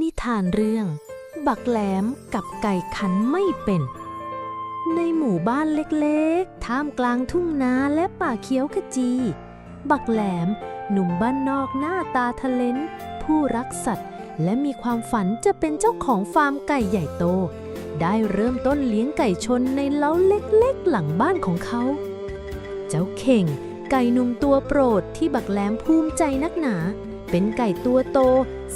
นิทานเรื่อง บักแหลมกับไก่ขันไม่เป็น ในหมู่บ้านเล็กๆ ท่ามกลางทุ่งนาและป่าเขียวขจี บักแหลม หนุ่มบ้านนอกหน้าตาทะเลนผู้รักสัตว์ และมีความฝันจะเป็นเจ้าของฟาร์มไก่ใหญ่โต ได้เริ่มต้นเลี้ยงไก่ชนในเล้าเล็กๆ หลังบ้านของเขา เจ้าเข่ง ไก่หนุ่มตัวโปรดที่บักแหลมภูมิใจนักหนา เป็นไก่ตัวโต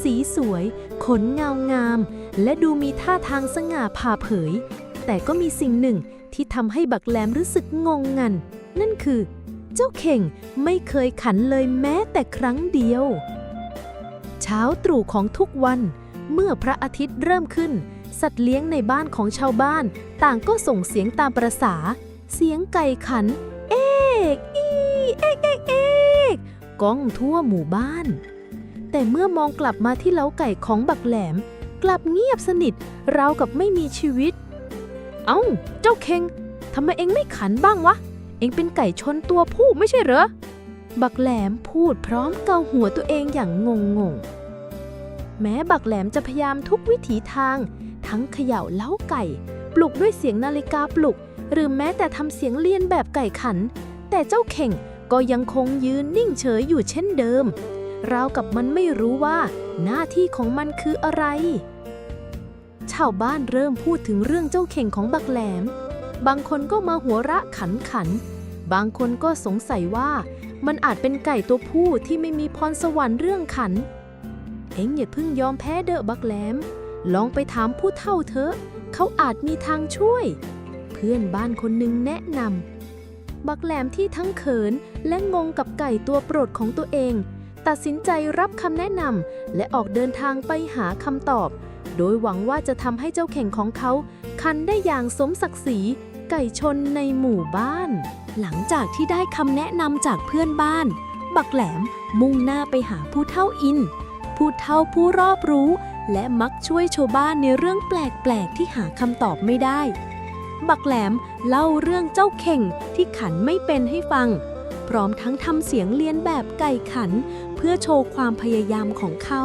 สีสวย ขนเงางาม และดูมีท่าทางสง่าผ่าเผย แต่ก็มีสิ่งหนึ่งที่ทำให้บักแหลมรู้สึกงงงัน นั่นคือ เจ้าเข่งไม่เคยขันเลยแม้แต่ครั้งเดียว เช้าตรู่ของทุกวันเมื่อพระอาทิตย์เริ่มขึ้น สัตว์เลี้ยงในบ้านของชาวบ้าน ต่างก็ส่งเสียงตามประษา เสียงไก่ขัน เอกอีเอกเอกเอกก้องทั่วหมู่บ้าน แต่เมื่อมองกลับมาที่เล้าไก่ของบักแหลม กลับเงียบสนิทราวกับไม่มีชีวิต เอ้า เจ้าเคงทำไมเองไม่ขันบ้างวะ เองเป็นไก่ชนตัวผู้ไม่ใช่เหรอ บักแหลมพูดพร้อมเกาหัวตัวเองอย่างงงงแม้บักแหลมจะพยายามทุกวิถีทาง ทั้งเขย่าเล้าไก่ ปลุกด้วยเสียงนาฬิกาปลุก หรือแม้แต่ทำเสียงเลียนแบบไก่ขัน แต่เจ้าเข่งก็ยังคงยืนนิ่งเฉยอยู่เช่นเดิม ราวกับมันไม่รู้ว่าหน้าที่ของมันคืออะไร ชาวบ้านเริ่มพูดถึงเรื่องเจ้าเข่งของบักแหลม บางคนก็มาหัวเราะขันขัน บางคนก็สงสัยว่ามันอาจเป็นไก่ตัวผู้ที่ไม่มีพรสวรรค์เรื่องขัน เอ็งอย่าเพิ่งยอมแพ้เด้อบักแหลม ลองไปถามผู้เฒ่าเถอะ เขาอาจมีทางช่วย เพื่อนบ้านคนหนึ่งแนะนำบักแหลมที่ทั้งเขินและงงกับไก่ตัวโปรดของตัวเอง ตัดสินใจรับคำแนะนำและออกเดินทางไปหาคำตอบ โดยหวังว่าจะทำให้เจ้าเข่งของเขา คันได้อย่างสมศักดิ์ศรีไก่ชนในหมู่บ้าน หลังจากที่ได้คำแนะนำจากเพื่อนบ้าน บักแหลมมุ่งหน้าไปหาผู้เฒ่าอิน ผู้เฒ่าผู้รอบรู้ และมักช่วยชาวบ้านในเรื่องแปลกๆที่หาคำตอบไม่ได้ บักแหลมเล่าเรื่องเจ้าเข่งที่ขันไม่เป็นให้ฟัง พร้อมทั้งทำเสียงเลียนแบบไก่ขัน พื่อโชว์ความพยายามของเขา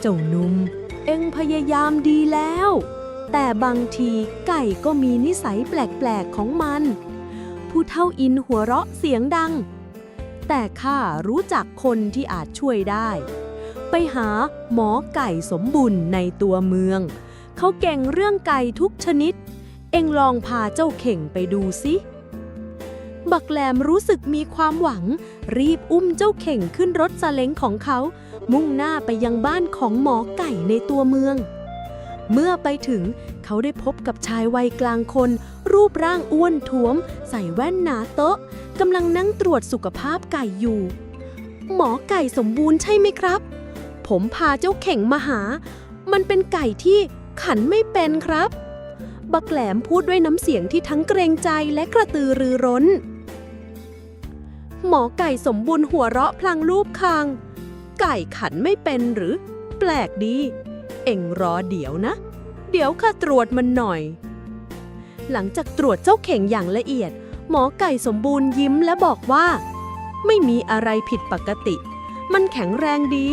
เจ้าหนุ่มเอ็งพยายามดีแล้ว แต่บางทีไก่ก็มีนิสัยแปลกๆของมัน ผู้เท่าอินหัวเราะเสียงดัง แต่ข้ารู้จักคนที่อาจช่วยได้ ไปหาหมอไก่สมบุญในตัวเมือง เขาเก่งเรื่องไก่ทุกชนิด เอ็งลองพาเจ้าเข่งไปดูสิ บักแหลมรู้สึกมีความหวัง รีบอุ้มเจ้าเข่งขึ้นรถซาเล้งของเขา มุ่งหน้าไปยังบ้านของหมอไก่ในตัวเมือง เมื่อไปถึงเขาได้พบกับชายวัยกลางคน รูปร่างอ้วนท้วม ใส่แว่นหนาโต๊ะกำลังนั่งตรวจสุขภาพไก่อยู่ หมอไก่สมบูรณ์ใช่ไหมครับ ผมพาเจ้าเข่งมาหา มันเป็นไก่ที่ขันไม่เป็นครับบักแหลมพูดด้วยน้ำเสียงที่ทั้งเกรงใจและกระตือรือร้น หมอไก่สมบูรณ์หัวเราะพลางรูปคาง ไก่ขันไม่เป็นหรือ แปลกดี เอ็งรอเดี๋ยวนะ เดี๋ยวข้าตรวจมันหน่อย หลังจากตรวจเจ้าเข่งอย่างละเอียด หมอไก่สมบูรณ์ยิ้มและบอกว่า ไม่มีอะไรผิดปกติ มันแข็งแรงดี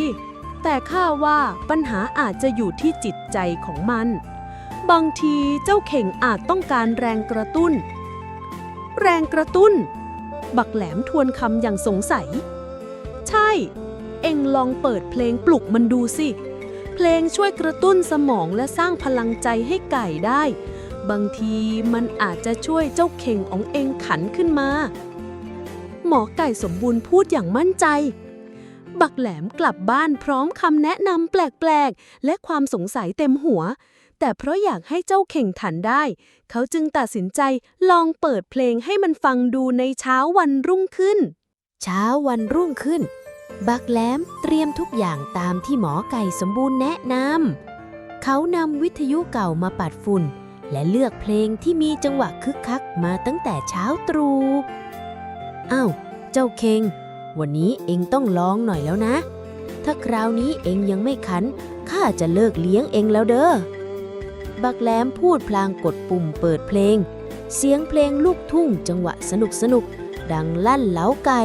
แต่ข้าว่าปัญหาอาจจะอยู่ที่จิตใจของมัน บางทีเจ้าเข่งอาจต้องการแรงกระตุ้น แรงกระตุ้น บักแหลมทวนคำอย่างสงสัย ใช่ เอ็งลองเปิดเพลงปลุกมันดูสิ เพลงช่วยกระตุ้นสมองและสร้างพลังใจให้ไก่ได้ บางทีมันอาจจะช่วยเจ้าเข่งของเอ็งขันขึ้นมา หมอไก่สมบูรณ์พูดอย่างมั่นใจ บักแหลมกลับบ้านพร้อมคำแนะนำแปลกๆ และความสงสัยเต็มหัว แต่เพราะอยากให้เจ้าเข่งถันได้ เขาจึงตัดสินใจลองเปิดเพลงให้มันฟังดูในเช้าวันรุ่งขึ้น เช้าวันรุ่งขึ้น บักแหลมเตรียมทุกอย่างตามที่หมอไก่สมบูรณ์แนะนำเขานำวิทยุเก่ามาปัดฝุ่น และเลือกเพลงที่มีจังหวะคึกคักมาตั้งแต่เช้าตรู่อ้าวเจ้าเคงวันนี้เองต้องลองหน่อยแล้วนะ ถ้าคราวนี้เองยังไม่ขันข้าจะเลิกเลี้ยงเองแล้วเด้อ บักแหลมพูดพลางกดปุ่มเปิดเพลง เสียงเพลงลูกทุ่งจังหวะสนุกสนุกดังลั่นเล้าไก่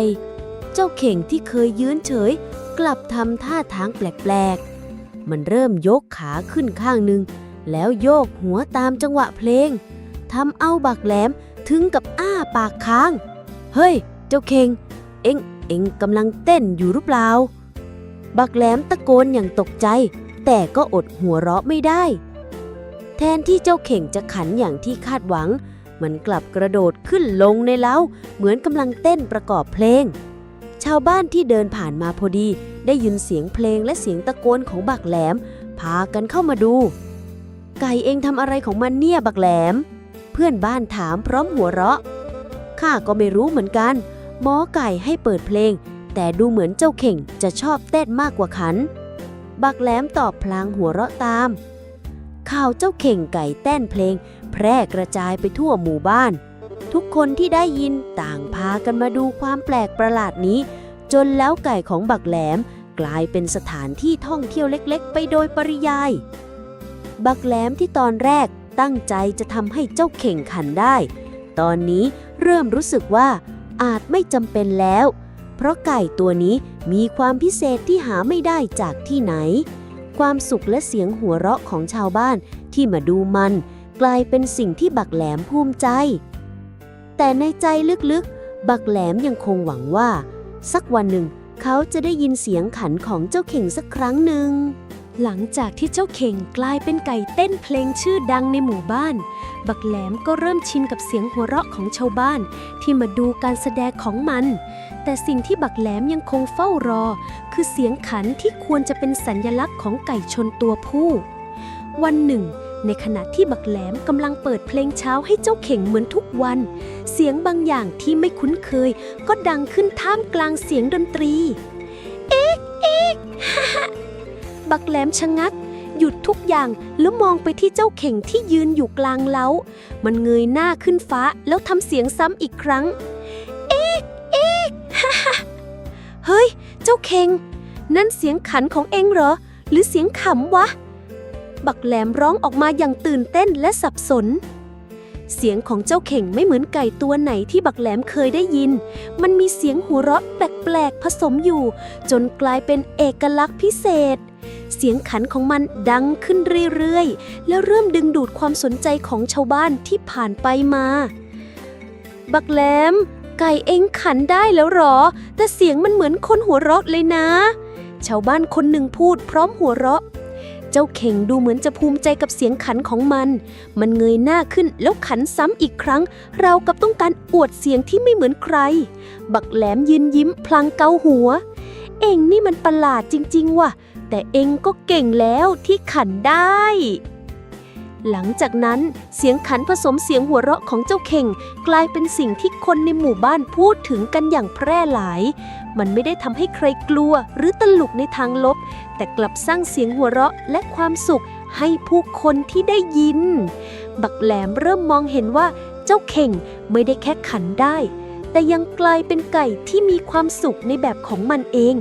เจ้าเข่งที่เคยยืนเฉย กลับทำท่าทางแปลกๆ มันเริ่มยกขาขึ้นข้างหนึ่ง แล้วโยกหัวตามจังหวะเพลงทำเอาบักแหลมถึงกับอ้าปากค้าง เฮ้ย เจ้าเคงเอ็งเอ็งกำลังเต้นอยู่หรือเปล่า บักแหลมตะโกนอย่างตกใจ แต่ก็อดหัวเราะไม่ได้ แทนที่เจ้าเข่งจะขันอย่างที่คาดหวัง มันกลับกระโดดขึ้นลงในเล้า เหมือนกำลังเต้นประกอบเพลง ชาวบ้านที่เดินผ่านมาพอดี ได้ยินเสียงเพลงและเสียงตะโกนของบักแหลม พากันเข้ามาดู ไก่เองทำอะไรของมันเนี่ยบักแหลม เพื่อนบ้านถามพร้อมหัวเราะข้าก็ไม่รู้เหมือนกัน หมอไก่ให้เปิดเพลง แต่ดูเหมือนเจ้าเข่งจะชอบเต้นมากกว่าขัน บักแหลมตอบพลางหัวเราะตาม ข่าวเจ้าเข่งไก่เต้นเพลง แพร่กระจายไปทั่วหมู่บ้าน ทุกคนที่ได้ยินต่างพากันมาดูความแปลกประหลาดนี้ จนแล้วไก่ของบักแหลม กลายเป็นสถานที่ท่องเที่ยวเล็กๆ ไปโดยปริยาย บักแหลมที่ตอนแรกตั้งใจจะทำให้เจ้าเข่งขันได้ ตอนนี้เริ่มรู้สึกว่าอาจไม่จำเป็นแล้ว เพราะไก่ตัวนี้มีความพิเศษที่หาไม่ได้จากที่ไหน ความสุขและเสียงหัวเราะของชาวบ้านที่มาดูมัน กลายเป็นสิ่งที่บักแหลมภูมิใจ แต่ในใจลึกๆ บักแหลมยังคงหวังว่า สักวันหนึ่งเขาจะได้ยินเสียงขันของเจ้าเข่งสักครั้งหนึ่ง หลังจากที่เจ้าเข่งกลายเป็นไก่เต้นเพลงชื่อดังในหมู่บ้าน บักแหลมก็เริ่มชินกับเสียงหัวเราะของชาวบ้านที่มาดูการแสดงของมัน แต่สิ่งที่บักแหลมยังคงเฝ้ารอ คือเสียงขันที่ควรจะเป็นสัญญลักษณ์ของไก่ชนตัวผู้ วันหนึ่ง ในขณะที่บักแหลมกำลังเปิดเพลงเช้าให้เจ้าเข่งเหมือนทุกวัน เสียงบางอย่างที่ไม่คุ้นเคย ก็ดังขึ้นท่ามกลางเสียงดนตรี กแหลมชะงัก หยุดทุกอย่างแล้วมองไปที่เจ้าเข่งที่ยืนอยู่กลางเล้า มันเงยหน้าขึ้นฟ้าแล้วทำเสียงซ้ำอีกครั้ง เอ๊กเอ๊กฮ่าฮ่าเฮ้ย เจ้าเข่ง นั่นเสียงขันของเองเหรอ หรือเสียงขำวะ บักแหลมร้องออกมาอย่างตื่นเต้นและสับสนเสียงของเจ้าเข่งไม่เหมือนไก่ตัวไหนที่บักแหลมเคยได้ยิน มันมีเสียงหัวเราะแปลกๆผสมอยู่ จนกลายเป็นเอกลักษณ์พิเศษ เสียงขันของมันดังขึ้นเรื่อยๆ แล้วเริ่มดึงดูดความสนใจของชาวบ้านที่ผ่านไปมา บักแหลม ไก่เองขันได้แล้วหรอ แต่เสียงมันเหมือนคนหัวเราะเลยนะ ชาวบ้านคนหนึ่งพูดพร้อมหัวเราะ เจ้าเข่งดูเหมือนจะภูมิใจกับเสียงขันของมัน มันเงยหน้าขึ้นแล้วขันซ้ำอีกครั้ง เรากับต้องการอวดเสียงที่ไม่เหมือนใคร บักแหลมยืนยิ้มพลางเกาหัวเองนี่มันประหลาดจริง ๆ ว่ะ แต่เองก็เก่งแล้วที่ขันได้ หลังจากนั้นเสียงขันผสมเสียงหัวเราะของเจ้าเข่ง กลายเป็นสิ่งที่คนในหมู่บ้านพูดถึงกันอย่างแพร่หลาย มันไม่ได้ทำให้ใครกลัวหรือตลกในทางลบ แต่กลับสร้างเสียงหัวเราะและความสุขให้ผู้คนที่ได้ยิน บักแหลมเริ่มมองเห็นว่าเจ้าเข่งไม่ได้แค่ขันได้ แต่ยังกลายเป็นไก่ที่มีความสุขในแบบของมันเอง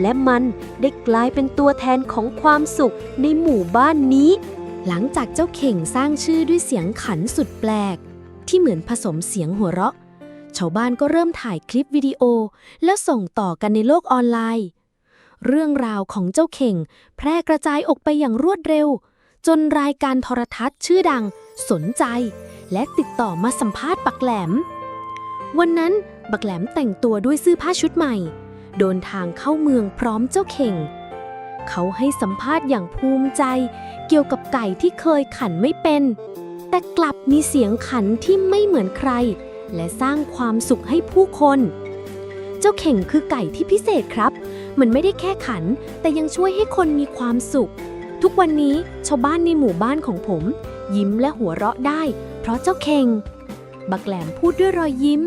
และมันได้กลายเป็นตัวแทนของความสุขในหมู่บ้านนี้ หลังจากเจ้าเข่งสร้างชื่อด้วยเสียงขันสุดแปลก ที่เหมือนผสมเสียงหัวเราะ ชาวบ้านก็เริ่มถ่ายคลิปวิดีโอ แล้วส่งต่อกันในโลกออนไลน์ เรื่องราวของเจ้าเข่ง แพร่กระจายออกไปอย่างรวดเร็ว จนรายการโทรทัศน์ชื่อดัง สนใจ และติดต่อมาสัมภาษณ์บักแหลม วันนั้นบักแหลมแต่งตัวด้วยเสื้อผ้าชุดใหม่ เดินทางเข้าเมืองพร้อมเจ้าเข่ง เขาให้สัมภาษณ์อย่างภูมิใจ เกี่ยวกับไก่ที่เคยขันไม่เป็น แต่กลับมีเสียงขันที่ไม่เหมือนใคร และสร้างความสุขให้ผู้คน เจ้าเข่งคือไก่ที่พิเศษครับ มันไม่ได้แค่ขัน แต่ยังช่วยให้คนมีความสุข ทุกวันนี้ชาวบ้านในหมู่บ้านของผม ยิ้มและหัวเราะได้ เพราะเจ้าเข่ง บักแหลมพูดด้วยรอยยิ้ม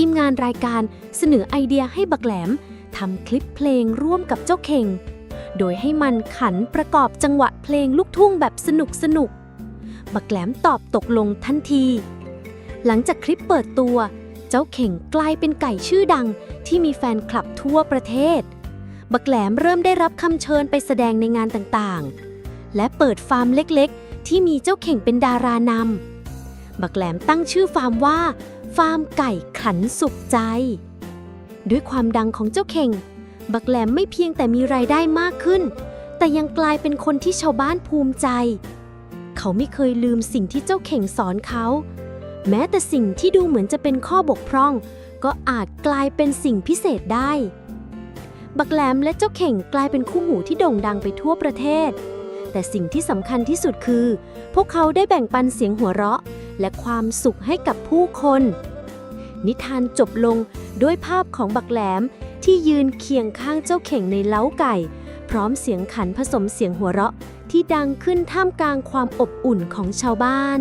ทีมงานรายการเสนอไอเดียให้บักแหลมทำคลิปเพลงร่วมกับเจ้าเข่ง โดยให้มันขันประกอบจังหวะเพลงลูกทุ่งแบบสนุกสนุก บักแหลมตอบตกลงทันที หลังจากคลิปเปิดตัว เจ้าเข่งกลายเป็นไก่ชื่อดังที่มีแฟนคลับทั่วประเทศ บักแหลมเริ่มได้รับคำเชิญไปแสดงในงานต่างๆ และเปิดฟาร์มเล็กๆ ที่มีเจ้าเข่งเป็นดารานำบักแหลมตั้งชื่อฟาร์มว่า ฟาร์มไก่ขันสุขใจ ด้วยความดังของเจ้าเข่ง บักแหลมไม่เพียงแต่มีรายได้มากขึ้น แต่ยังกลายเป็นคนที่ชาวบ้านภูมิใจ เขาไม่เคยลืมสิ่งที่เจ้าเข่งสอนเขา แม้แต่สิ่งที่ดูเหมือนจะเป็นข้อบกพร่อง ก็อาจกลายเป็นสิ่งพิเศษได้ บักแหลมและเจ้าเข่งกลายเป็นคู่หูที่โด่งดังไปทั่วประเทศ แต่สิ่งที่สำคัญที่สุดคือ พวกเขาได้แบ่งปันเสียงหัวเราะ และความสุขให้กับผู้คน นิทานจบลงด้วยภาพของบักแหลมที่ยืนเคียงข้างเจ้าเข่งในเล้าไก่ พร้อมเสียงขันผสมเสียงหัวเราะที่ดังขึ้นท่ามกลางความอบอุ่นของชาวบ้าน